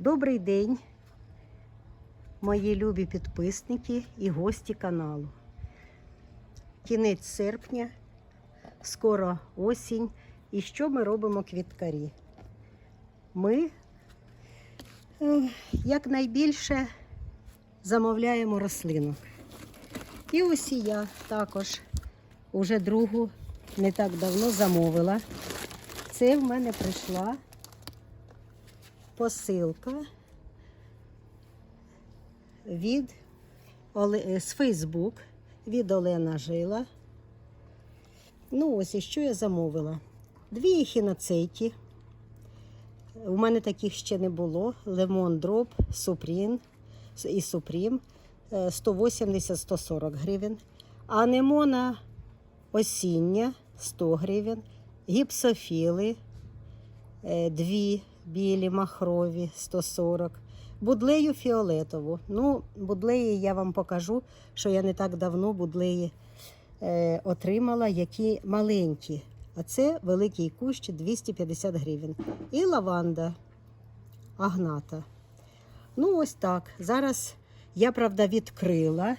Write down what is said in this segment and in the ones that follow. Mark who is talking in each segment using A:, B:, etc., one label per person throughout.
A: Добрий день, мої любі підписники і гості каналу. Кінець серпня, скоро осінь. І що ми робимо квіткарі? Ми е, якнайбільше замовляємо рослинок. І ось і я також уже другу не так давно замовила. Це в мене прийшла посилка від е, з Фейсбук від Олена Жила. Ну, ось і що я замовила. Дві ехіноцейки. У мене таких ще не було. Лемон дроп, супрін і супрім 180-140 гривень. Анемона осіння 100 гривень. Гіпсофіли е, дві білі махрові 140. Будлею фіолетову. Ну, будлеї я вам покажу, що я не так давно будлеї е, отримала, які маленькі. А це великий кущ 250 гривень. І лаванда агната. Ну, ось так. Зараз я, правда, відкрила,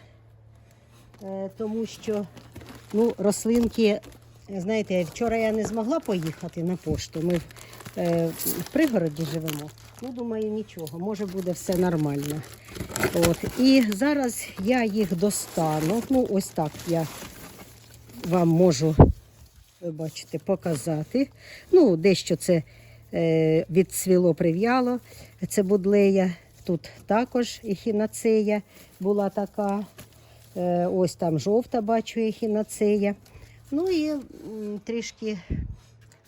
A: е, тому що ну, рослинки, знаєте, вчора я не змогла поїхати на пошту. Ми в пригороді живемо. Ну, думаю, нічого, може буде все нормально. От. І зараз я їх достану. Ну, ось так я вам можу, ви бачите, показати. Ну, дещо це е, відцвіло, прив'яло. Це будлея. Тут також ехінацея була така. Е, ось там жовта, бачу, ехінацея. Ну і трішки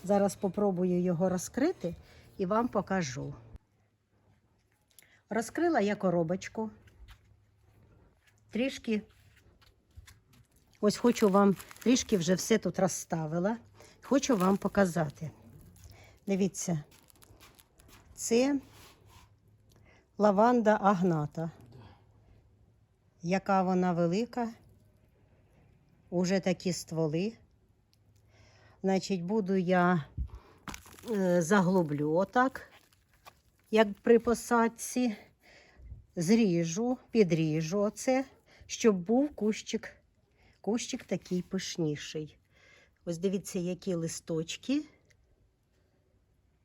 A: зараз попробую його розкрити і вам покажу. Розкрила я коробочку. Трішки Ось хочу вам трішки вже все тут розставила. Хочу вам показати. Дивіться, це лаванда агната. Яка вона велика. Уже такі стволи. Значить, буду я е, заглублю отак, як при посадці. Зріжу, підріжу оце, щоб був кущик Кущик такий пишніший. Ось дивіться, які листочки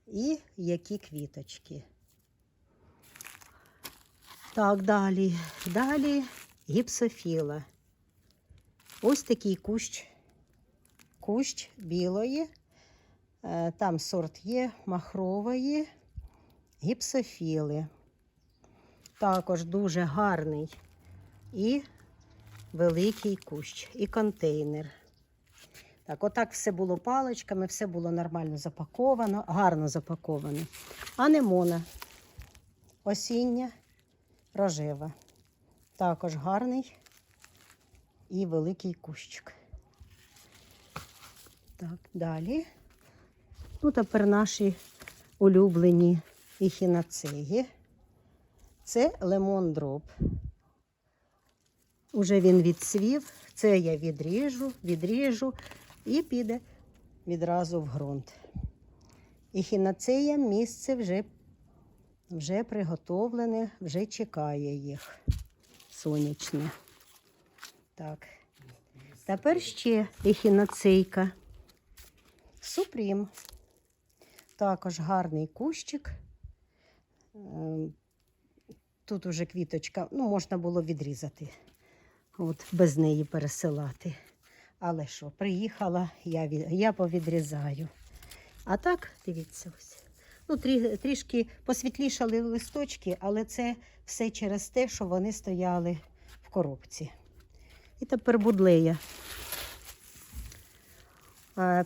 A: і які квіточки. Так, далі. Далі гіпсофіла. Ось такий кущ. Кущ білої. Е, Там сорт є махрової, гіпсофіли. Також дуже гарний. І великий кущ і контейнер. Так, отак все було паличками, все було нормально запаковано, гарно запаковано. Анемона осіння, рожева. Також гарний і великий кущик. Так, далі. Ну, тепер наші улюблені ехінацеї. Це лемон дроп. Уже він відсвів, це я відріжу, відріжу і піде відразу в ґрунт. І хінацея місце вже, вже приготовлене, вже чекає їх сонячне. Так. Тепер ще ехінацейка. Супрім. Також гарний кущик. Ем, Тут уже квіточка, ну, можна було відрізати. От, без неї пересилати. Але що, приїхала, я, від- я повідрізаю. А так, дивіться, ось. Ну, трі, трішки посвітлішали листочки, але це все через те, що вони стояли в коробці. І тепер будлея.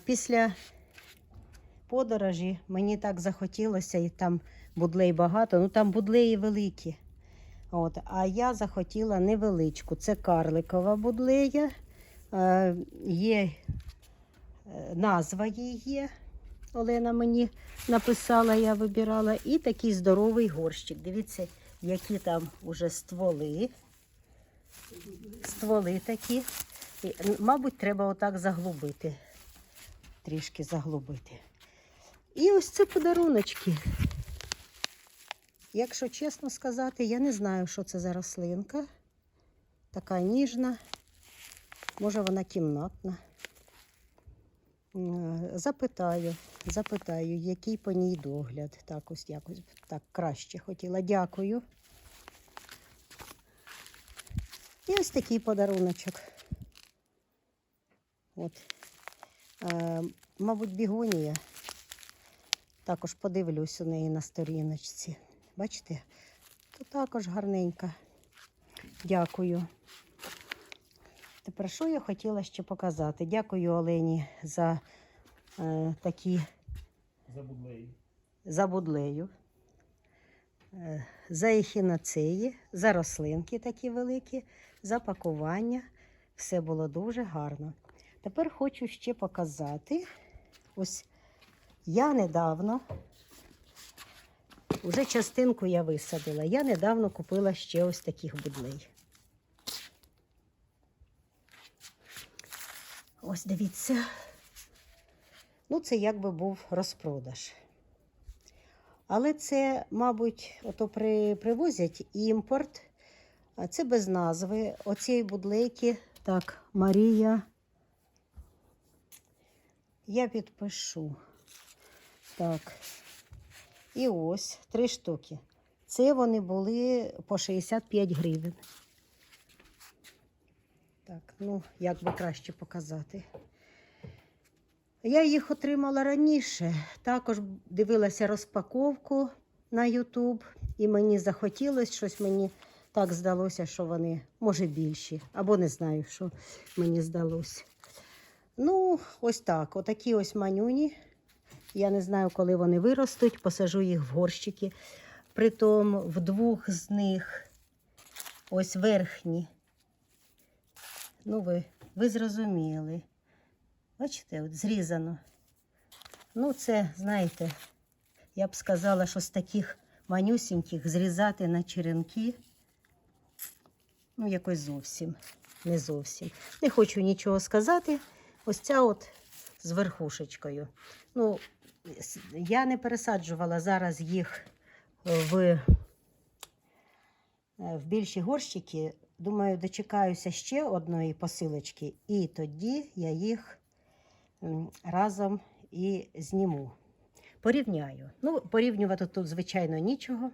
A: Після подорожі мені так захотілося, і там будлей багато, ну там будлеї великі. От, а я захотіла невеличку. Це карликова будлея. Е, є назва її є. Олена мені написала, я вибирала. І такий здоровий горщик. Дивіться, які там уже стволи. Стволи такі. І, мабуть, треба отак заглубити. Трішки заглубити. І ось це подаруночки. якщо чесно сказати, я не знаю, що це за рослинка. Така ніжна. Може, вона кімнатна. Запитаю, запитаю, який по ній догляд. Так, ось якось так краще хотіла. Дякую. І ось такий подаруночок. От. Е, мабуть, бігонія. Також подивлюсь у неї на сторіночці. Бачите? То також гарненька. Дякую. Тепер що я хотіла ще показати? Дякую Олені за е, такі
B: Забудлеї.
A: за будлею, е, за ехінацеї, за рослинки такі великі, за пакування. Все було дуже гарно. Тепер хочу ще показати. Ось я недавно, вже частинку я висадила. Я недавно купила ще ось таких будлей. Ось дивіться. Ну, це якби був розпродаж. Але це, мабуть, ото при, привозять імпорт. А це без назви. Оцієї будлейки. Так, Марія. Я підпишу. Так. І ось три штуки. Це вони були по 65 гривень. Так, ну, як би краще показати. Я їх отримала раніше. Також дивилася розпаковку на YouTube, і мені захотілося щось мені так здалося, що вони може більші, або не знаю, що мені здалося. Ну, ось так. Отакі ось манюні. Я не знаю, коли вони виростуть, посажу їх в горщики. Притом в двох з них ось верхні. Ну, ви, ви зрозуміли. Бачите, от зрізано. Ну, це, знаєте, я б сказала, що з таких манюсіньких зрізати на черенки. Ну, якось зовсім. Не зовсім. Не хочу нічого сказати. Ось ця от з верхушечкою. Ну, я не пересаджувала зараз їх в, е, в більші горщики. Думаю, дочекаюся ще одної посилочки, і тоді я їх разом і зніму. Порівняю. Ну, порівнювати тут, звичайно, нічого,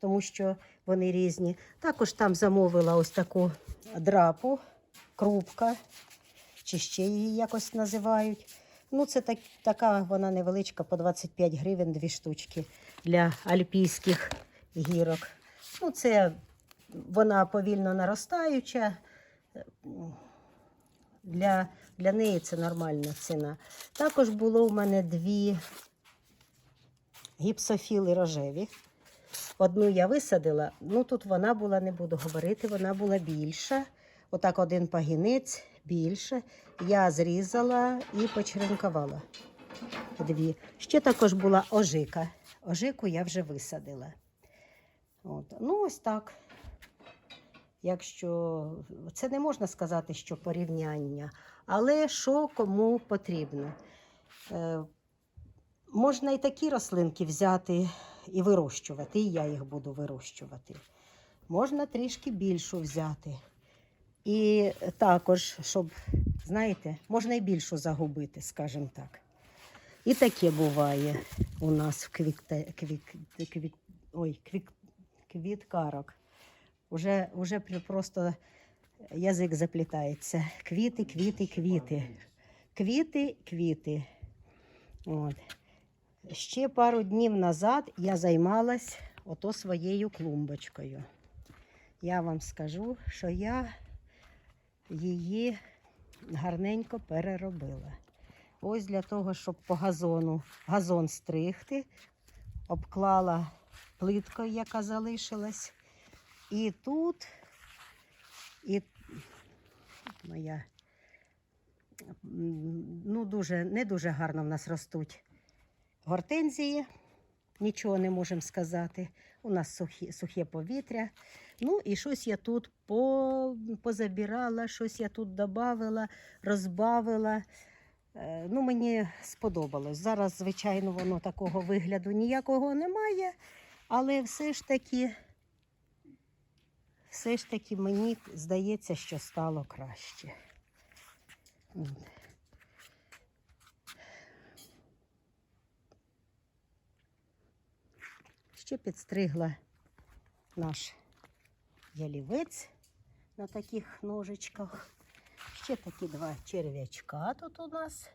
A: тому що вони різні. Також там замовила ось таку драпу, крупка, чи ще її якось називають. Ну, це так, така вона невеличка, по 25 гривень дві штучки для альпійських гірок. Ну, це вона повільно наростаюча. Для, для неї це нормальна ціна. Також було у мене дві гіпсофіли рожеві. Одну я висадила, ну тут вона була, не буду говорити, вона була більша. Отак один пагінець більше. Я зрізала і почеренкувала дві. Ще також була ожика. Ожику я вже висадила. От. Ну, ось так. Якщо це не можна сказати, що порівняння, але що кому потрібно. Е, можна і такі рослинки взяти і вирощувати, і я їх буду вирощувати. Можна трішки більшу взяти. І також, щоб, знаєте, можна і більшу загубити, скажімо так. І таке буває у нас в квікте, квік, квік, ой, квік, квіткарок. Уже, уже просто язик заплітається. Квіти, квіти, квіти. Квіти, квіти. От. Ще пару днів назад я займалась ото своєю клумбочкою. Я вам скажу, що я її гарненько переробила. Ось для того, щоб по газону газон стригти, обклала плиткою, яка залишилась. І тут, і моя ну дуже, не дуже гарно в нас ростуть гортензії. Нічого не можемо сказати. У нас сухі, сухе повітря. Ну і щось я тут по, позабирала, щось я тут додавала, розбавила. Е, Ну, мені сподобалось. Зараз, звичайно, воно такого вигляду ніякого немає. Але все ж таки, все ж таки мені здається, що стало краще. Ще підстригла наш ялівець на таких ножичках. Ще такі два черв'ячка тут у нас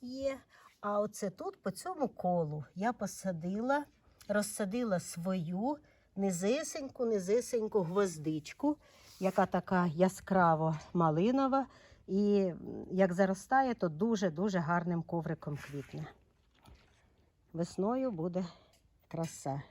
A: є. А оце тут по цьому колу я посадила, розсадила свою низесеньку, низесеньку гвоздичку, яка така яскраво малинова. І як заростає, то дуже-дуже гарним ковриком квітне. Весною буде краса.